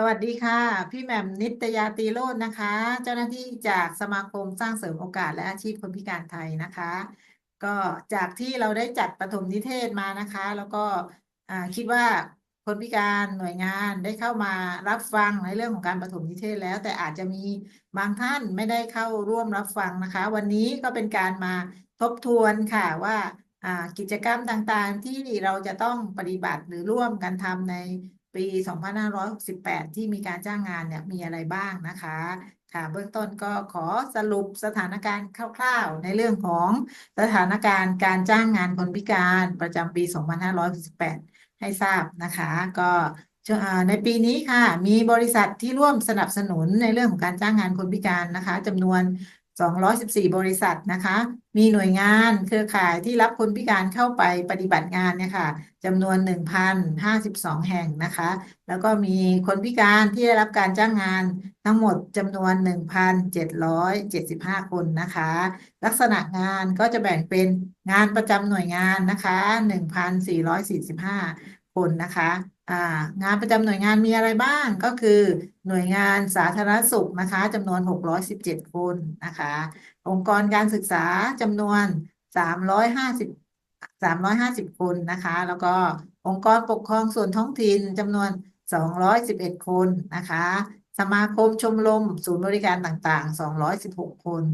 สวัสดีค่ะ พี่แหม่มนิตยาตีโรจน์นะคะ เจ้าหน้าที่จากสมาคมสร้างเสริมโอกาสและอาชีพคนพิการไทยนะคะ ก็จากที่เราได้จัดปฐมนิเทศมานะคะ แล้วก็คิดว่าคนพิการหน่วยงานได้เข้ามารับฟังในเรื่องของการปฐมนิเทศแล้ว แต่อาจจะมีบางท่านไม่ได้เข้าร่วมรับฟังนะคะ วันนี้ก็เป็นการมาทบทวนค่ะว่าอ่ากิจกรรมต่างๆที่เราจะต้องปฏิบัติหรือร่วมกันทำใน ปี 2568 ที่มีการจ้างงานเนี่ยมีอะไรบ้างนะคะ ค่ะ เบื้องต้นก็ขอสรุปสถานการณ์คร่าวๆ ในเรื่องของสถานการณ์การจ้างงานคนพิการประจำปี 2568 ให้ทราบนะคะ ก็ในปีนี้ค่ะ มีบริษัทที่ร่วมสนับสนุนในเรื่องของการจ้างงานคนพิการนะคะจำนวน 214 บริษัทนะคะ มีหน่วยงานเครือข่ายที่รับคนพิการเข้าไปปฏิบัติงานเนี่ยค่ะจำนวน 1,052 แห่งนะคะ แล้วก็มีคนพิการที่ได้รับการจ้างงานทั้งหมดจำนวน 1,775 คนนะคะ ลักษณะงานก็จะแบ่งเป็นงานประจำหน่วยงานนะคะ 1,445 คนนะคะ งานประจำหน่วยงานมีอะไรบ้าง ก็คือหน่วยงานสาธารณสุขนะคะจำนวน 617 คนนะคะ องค์กรการศึกษาจำนวน 350 350 คนนะคะ แล้วก็องค์กรปกครองส่วนท้องถิ่นจำนวน 211 คนนะคะ สมาคมชมรมศูนย์บริการต่างๆ 216 คน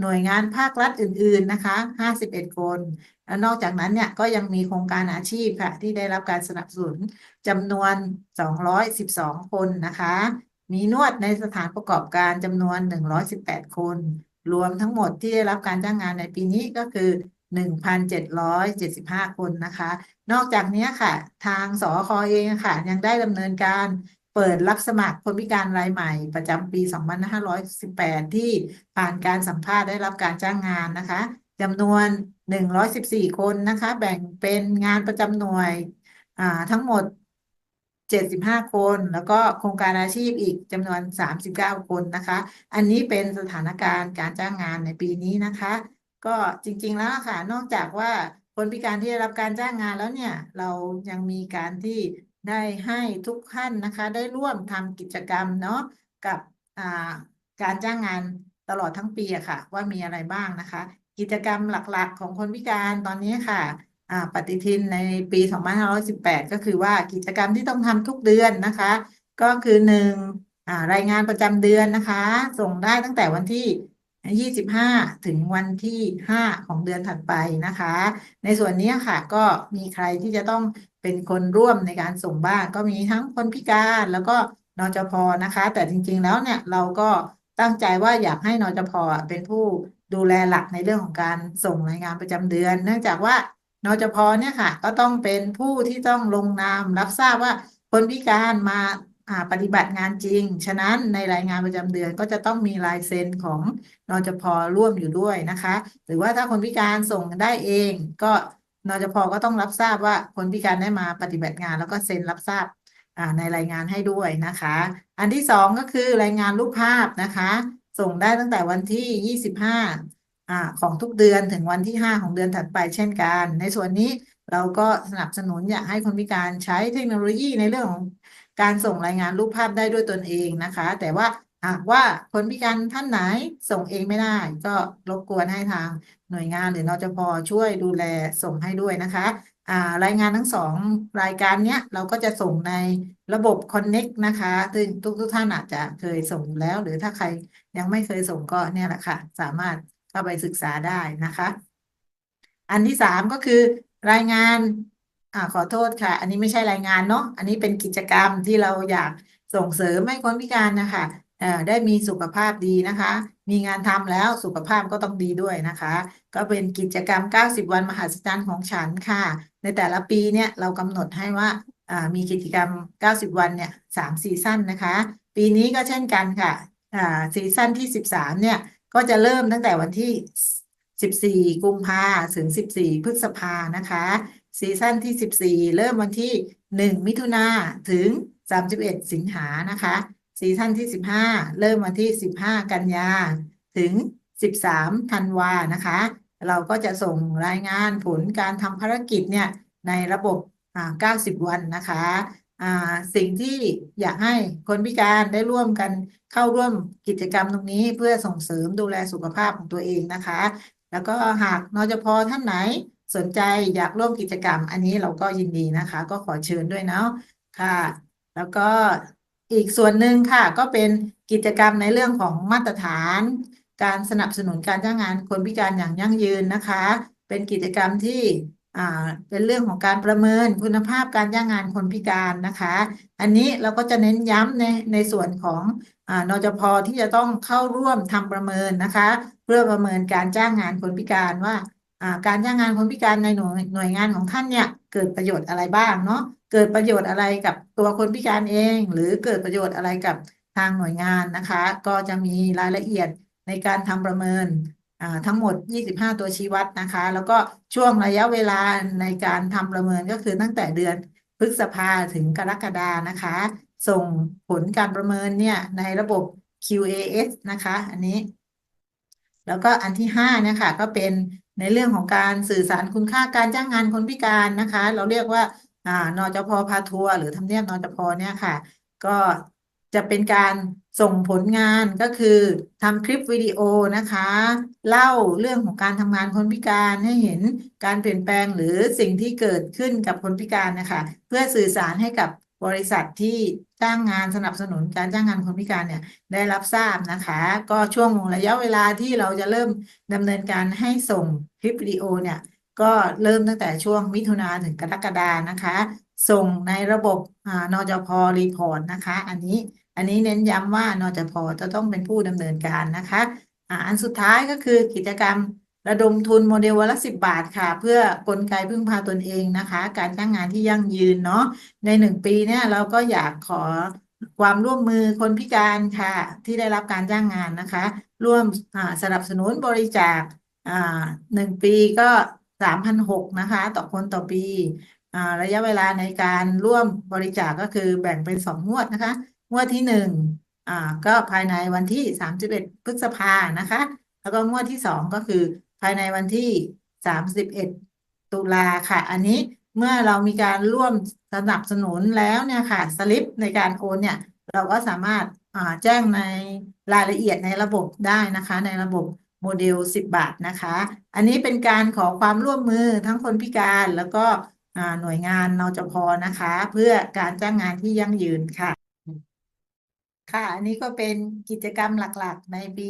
หน่วยงานภาครัฐอื่น ๆ นะคะ 51 คน แล้วนอกจากนั้นเนี่ยก็ยังมีโครงการอาชีพค่ะ ที่ได้รับการสนับสนุนจำนวน 212 คนนะคะ มีนวดในสถานประกอบการจำนวน 118 คน รวมทั้งหมดที่ได้รับการจ้างงานในปีนี้ก็คือ 1,775 คนนะคะ นอกจากนี้ค่ะ ทางสอคอเองค่ะ ยังได้ดำเนินการ เปิดรับสมัครคนพิการรายใหม่ ประจำปี 2518 ที่ผ่านการสัมภาษณ์ได้รับการจ้างงานนะคะจำนวน 114 คนนะคะ แบ่งเป็นงานประจำหน่วยทั้งหมด 75 คน แล้วก็โครงการอาชีพอีกจำนวน 39 คนนะคะ อันนี้เป็นสถานการณ์การจ้างงานในปีนี้นะคะ ก็จริง ๆ แล้วค่ะ นอกจากว่าคนพิการที่ได้รับการจ้างงานแล้วเนี่ย เรายังมีการที่ ได้ให้ทุกท่านนะคะ ได้ร่วมทำกิจกรรมเนาะกับการจ้างงานตลอดทั้งปีอะค่ะ ว่ามีอะไรบ้างนะคะ กิจกรรมหลักๆ ของคนพิการตอนนี้ค่ะปฏิทินในปี 2518 ก็คือว่ากิจกรรมที่ต้องทำทุกเดือนนะคะ ก็คือหนึ่งรายงานประจำเดือนนะคะ ส่งได้ตั้งแต่วันที่ 25 ถึงวันที่ 5 ของเดือนถัดไปนะคะ ในส่วนนี้ค่ะ ก็มีใครที่จะต้อง เป็นคนร่วมในการส่งบ้างก็มีทั้งคนพิการแล้วก็นจพนะคะ แต่จริง ๆ แล้วเนี่ยเราก็ตั้งใจว่าอยากให้นจพเป็นผู้ดูแลหลักในเรื่องของการส่งรายงานประจำเดือน เนื่องจากว่านจพเนี่ยค่ะ ก็ต้องเป็นผู้ที่ต้องลงนาม รับทราบว่าคนพิการมาปฏิบัติงานจริง ฉะนั้นในรายงานประจำเดือนก็จะต้องมีลายเซ็นของนจพร่วมอยู่ด้วยนะคะ หรือว่าถ้าคนพิการส่งได้เองก็ นจพก็ต้องรับทราบว่าคนพิการได้มาปฏิบัติงาน แล้วก็เซ็นรับทราบในรายงานให้ด้วยนะคะ อันที่สองก็คือรายงานรูปภาพนะคะ ส่งได้ตั้งแต่วันที่ 25ของทุกเดือนถึงวันที่ 5 ของเดือนถัดไปเช่นกัน ในส่วนนี้เราก็สนับสนุนอยากให้คนพิการใช้เทคโนโลยีในเรื่องของการส่งรายงานรูปภาพได้ด้วยตนเองนะคะ แต่ว่า หากว่าคนพิการท่านไหนส่งเองไม่ได้ ก็รบกวนให้ทางหน่วยงานหรือนจพช่วยดูแลส่งให้ด้วยนะคะรายงานทั้งสองรายการเนี้ยเราก็จะส่งในระบบ Connect นะคะซึ่งทุกทุกท่านอาจจะเคยส่งแล้ว หรือถ้าใครยังไม่เคยส่งก็เนี่ยแหละค่ะ สามารถเข้าไปศึกษาได้นะคะ อันที่สามก็คือรายงานอ่าขอโทษค่ะ อันนี้ไม่ใช่รายงานเนาะอันนี้เป็นกิจกรรมที่เราอยากส่งเสริมให้คนพิการนะคะ ได้มีสุขภาพดีนะคะ มีงานทำแล้วสุขภาพก็ต้องดีด้วยนะคะ ก็เป็นกิจกรรม 90 วันมหัศจรรย์ของฉันค่ะ ในแต่ละปีเนี่ยเรากำหนดให้ว่ามีกิจกรรม 90 วันเนี่ยสามซีซั่นนะคะ ปีนี้ก็เช่นกันค่ะซีซั่นที่ 13 เนี่ยก็จะเริ่มตั้งแต่วันที่ 14 กุมภาถึง 14 พฤษภานะคะซีซั่นที่ 14 เริ่มวันที่ 1 มิถุนาถึง 31 สิงหานะคะ ซีซั่นที่ 15 เริ่มวันที่ 15 กันยา ถึง 13 ธันวานะคะ เราก็จะส่งรายงานผลการทำภารกิจเนี่ยในระบบ 90 วันนะคะสิ่งที่อยากให้คนพิการได้ร่วมกันเข้าร่วมกิจกรรมตรงนี้เพื่อส่งเสริมดูแลสุขภาพของตัวเองนะคะ แล้วก็หากนจพท่านไหนสนใจอยากร่วมกิจกรรม อันนี้เราก็ยินดีนะคะ ก็ขอเชิญด้วยเนาะค่ะ แล้วก็ อีกส่วนหนึ่งค่ะ ก็เป็นกิจกรรมในเรื่องของมาตรฐาน การสนับสนุนการจ้างงานคนพิการอย่างยั่งยืนนะคะ เป็นกิจกรรมที่เป็นเรื่องของการประเมินคุณภาพการจ้างงานคนพิการนะคะ อันนี้เราก็จะเน้นย้ำในในส่วนของอ่านจพที่จะต้องเข้าร่วมทำประเมินนะคะ เพื่อประเมินการจ้างงานคนพิการว่า การจ้างงานคนพิการในหน่วยหน่วยงานของท่านเนี่ย เกิดประโยชน์อะไรบ้างเนาะเกิดประโยชน์อะไรกับตัวคนพิการเอง หรือเกิดประโยชน์อะไรกับทางหน่วยงานนะคะ ก็จะมีรายละเอียดในการทำประเมินอ่าทั้งหมด 25 ตัวชี้วัดนะคะ แล้วก็ช่วงระยะเวลาในการทำประเมินก็คือตั้งแต่เดือนพฤษภาถึงกรกฎานะคะ ส่งผลการประเมินเนี่ยในระบบ QAS นะคะ อันนี้ แล้วก็อันที่ห้านี่ยค่ะก็เป็น ในเรื่องของการสื่อสารคุณค่าการจ้างงานคนพิการนะคะ เราเรียกว่าอ่านจพพาทัวร์หรือทำเนียบนจพเนี่ยค่ะ ก็จะเป็นการส่งผลงานก็คือทำคลิปวิดีโอนะคะ เล่าเรื่องของการทำงานคนพิการให้เห็นการเปลี่ยนแปลงหรือสิ่งที่เกิดขึ้นกับคนพิการนะคะ เพื่อสื่อสารให้กับ บริษัทที่จ้างงานสนับสนุนการจ้างงานคนพิการเนี่ยได้รับทราบนะคะ ก็ช่วงระยะเวลาที่เราจะเริ่มดำเนินการให้ส่งคลิปวิดีโอเนี่ยก็เริ่มตั้งแต่ช่วงมิถุนาถึงกรกฎานะคะ ส่งในระบบอ่านจพรีพอร์ตนะคะ อันนี้อันนี้เน้นย้ำว่านจพจะต้องเป็นผู้ดำเนินการนะคะอ่าอันสุดท้ายก็คือกิจกรรม ระดมทุนโมเดลวันละสิบบาทค่ะ เพื่อกลไกพึ่งพาตนเองนะคะ การจ้างงานที่ยั่งยืนเนาะในหนึ่งปีเนี่ยเราก็อยากขอความร่วมมือคนพิการค่ะ ที่ได้รับการจ้างงานนะคะ ร่วมสนับสนุนบริจาคอ่าหนึ่งปีก็สามพันหกนะคะ ต่อคนต่อปีอ่าระยะเวลาในการร่วมบริจาคก็คือแบ่งเป็นสองงวดนะคะ งวดที่หนึ่งอ่าก็ภายในวันที่สามสิบเอ็ดพฤษภานะคะ แล้วก็งวดที่สองก็คือายในวันที่สามสิบเอ็ดตุลาค่ะ อันนี้เมื่อเรามีการร่วมสนับสนุนแล้วเนี่ยค่ะสลิปในการโอนเนี่ย เราก็สามารถแจ้งในรายละเอียดในระบบได้นะคะ ในระบบโมเดล 10 บาทนะคะ อันนี้เป็นการขอความร่วมมือทั้งคนพิการแล้วก็หน่วยงานนจพนะคะ เพื่อการจ้างงานที่ยั่งยืนค่ะ ค่ะ อันนี้ก็เป็นกิจกรรมหลักๆ ในปี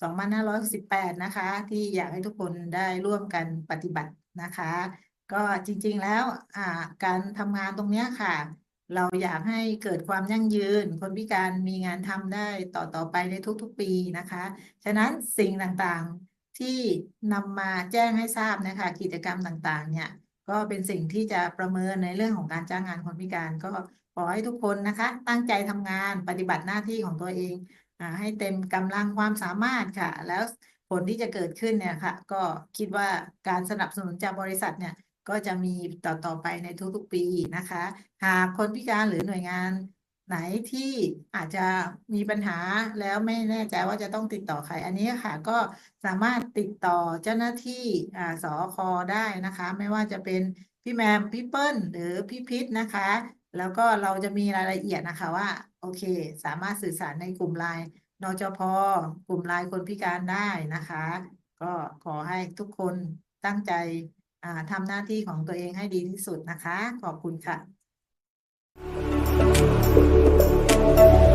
2518 นะคะ ที่อยากให้ทุกคนได้ร่วมกันปฏิบัตินะคะ ก็จริงๆแล้วการทำงานตรงนี้ค่ะ เราอยากให้เกิดความยั่งยืน คนพิการมีงานทำได้ต่อต่อไปในทุกๆปีนะคะ ฉะนั้นสิ่งต่างๆที่นำมาแจ้งให้ทราบนะคะ กิจกรรมต่างๆ เนี่ย ก็เป็นสิ่งที่จะประเมินในเรื่องของการจ้างงานคนพิการ ก็ขอให้ทุกคนนะคะ ตั้งใจทำงานปฏิบัติหน้าที่ของตัวเองอให้เต็มกำลังความสามารถค่ะ แล้วผลที่จะเกิดขึ้นเนี่ยค่ะ ก็คิดว่าการสนับสนุนจากบริษัทเนี่ยก็จะมีต่อต่อไปในทุกๆ ปีนะคะ หากคนพิการหรือหน่วยงาน ไหนที่อาจจะมีปัญหาแล้วไม่แน่ใจว่าจะต้องติดต่อใคร อันนี้ค่ะ ก็สามารถติดต่อเจ้าหน้าที่อ่าสอคได้นะคะ ไม่ว่าจะเป็นพี่แมมพี่เปิ้ลหรือพี่พิษนะคะ แล้วก็เราจะมีรายละเอียดนะคะว่า โอเค สามารถสื่อสารในกลุ่มไลน์นจพกลุ่มไลน์คนพิการได้นะคะ ก็ขอให้ทุกคนตั้งใจทำหน้าที่ของตัวเองให้ดีที่สุดนะคะ ขอบคุณค่ะ うん。